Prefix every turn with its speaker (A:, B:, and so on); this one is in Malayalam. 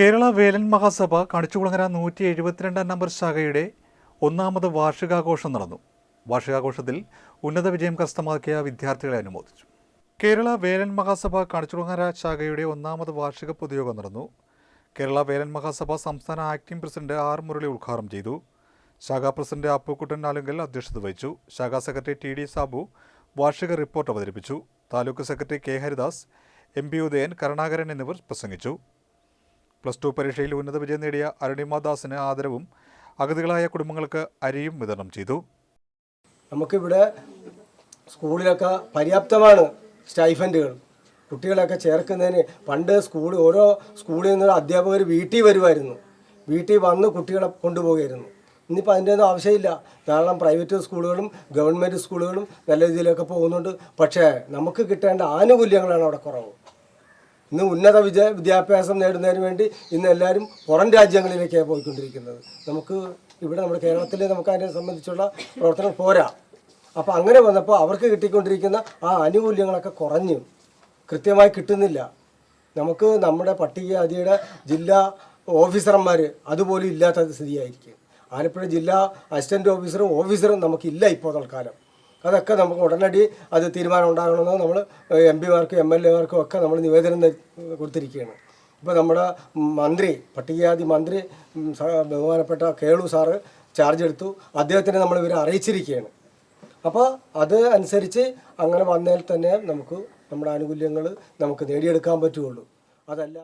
A: കേരള വേലൻ മഹാസഭ കണിച്ചുകുളങ്ങര നൂറ്റി എഴുപത്തിരണ്ടാം നമ്പർ ശാഖയുടെ ഒന്നാമത് വാർഷികാഘോഷം നടന്നു. വാർഷികാഘോഷത്തിൽ ഉന്നത വിജയം കരസ്ഥമാക്കിയ വിദ്യാർത്ഥികളെ അനുമോദിച്ചു. കേരള വേലൻ മഹാസഭ കണിച്ചുകുളങ്ങര ശാഖയുടെ ഒന്നാമത് വാർഷിക പൊതുയോഗം നടന്നു. കേരള വേലൻ മഹാസഭ സംസ്ഥാന ആക്ടിംഗ് പ്രസിഡന്റ് ആർ മുരളി ഉദ്ഘാടനം ചെയ്തു. ശാഖാ പ്രസിഡന്റ് അപ്പുക്കുട്ടൻ ആലുങ്കൽ അധ്യക്ഷത വഹിച്ചു. ശാഖാ സെക്രട്ടറി ടി ഡി സാബു വാർഷിക റിപ്പോർട്ട് അവതരിപ്പിച്ചു. Taluk secretary K Haridas M P Udayan Karunakaran എന്നിവർ പ്രസംഗിച്ചു. പ്ലസ് ടു പരീക്ഷയിൽ ഉന്നത വിജയം നേടിയ അരുണിമ ദാസിന് ആദരവും അഗതികളായ കുടുംബങ്ങൾക്ക് അരിയും വിതരണം ചെയ്തു.
B: നമുക്കിവിടെ സ്കൂളിലൊക്കെ പര്യാപ്തമാണ് സ്റ്റൈഫൻഡുകൾ. കുട്ടികളെയൊക്കെ ചേർക്കുന്നതിന് പണ്ട് സ്കൂൾ ഓരോ സ്കൂളിൽ നിന്ന് അധ്യാപകർ വീട്ടിൽ വരുമായിരുന്നു. വീട്ടിൽ വന്ന് കുട്ടികളെ കൊണ്ടുപോകുമായിരുന്നു ഇന്നിപ്പോൾ അതിന്റെ ഒന്നും ആവശ്യമില്ല. കാരണം പ്രൈവറ്റ് സ്കൂളുകളും ഗവൺമെന്റ് സ്കൂളുകളും നല്ല രീതിയിലൊക്കെ പോകുന്നുണ്ട്. പക്ഷേ നമുക്ക് കിട്ടേണ്ട ആനുകൂല്യങ്ങളാണ് അവിടെ കുറവ്. ഇന്ന് ഉന്നത വിദ്യ വിദ്യാഭ്യാസം നേടുന്നതിന് വേണ്ടി ഇന്ന് എല്ലാവരും പുറം രാജ്യങ്ങളിലേക്കാണ് പോയിക്കൊണ്ടിരിക്കുന്നത്. നമുക്ക് ഇവിടെ നമ്മുടെ കേരളത്തിൽ നമുക്ക് അതിനെ സംബന്ധിച്ചുള്ള പ്രവർത്തനം പോരാ. അപ്പോൾ അങ്ങനെ വന്നപ്പോൾ അവർക്ക് കിട്ടിക്കൊണ്ടിരിക്കുന്ന ആ ആനുകൂല്യങ്ങളൊക്കെ കുറഞ്ഞു. കൃത്യമായി കിട്ടുന്നില്ല. നമുക്ക് നമ്മുടെ പട്ടികജാതിയുടെ ജില്ലാ ഓഫീസർമാർ അതുപോലും ഇല്ലാത്ത സ്ഥിതിയായിരിക്കും. ആലപ്പുഴ ജില്ലാ അസിസ്റ്റന്റ് ഓഫീസറും ഓഫീസറും നമുക്കില്ല ഇപ്പോൾ തൽക്കാലം അതൊക്കെ നമുക്ക് ഉടനടി അത് തീരുമാനം ഉണ്ടാകണമെന്ന് നമ്മൾ എം പിമാർക്കും എം എൽ എമാർക്കും ഒക്കെ നമ്മൾ നിവേദനം കൊടുത്തിരിക്കുകയാണ്. ഇപ്പോൾ നമ്മുടെ മന്ത്രി പട്ടികജാതി മന്ത്രി ബഹുമാനപ്പെട്ട കേളു സാറ് ചാർജ് എടുത്തു. അദ്ദേഹത്തിനെ നമ്മൾ ഇവരെ അറിയിച്ചിരിക്കുകയാണ്. അപ്പോൾ അത് അനുസരിച്ച് അങ്ങനെ വന്നാൽ തന്നെ നമുക്ക് നമ്മുടെ ആനുകൂല്യങ്ങൾ നമുക്ക് നേടിയെടുക്കാൻ പറ്റുകയുള്ളൂ. അതല്ല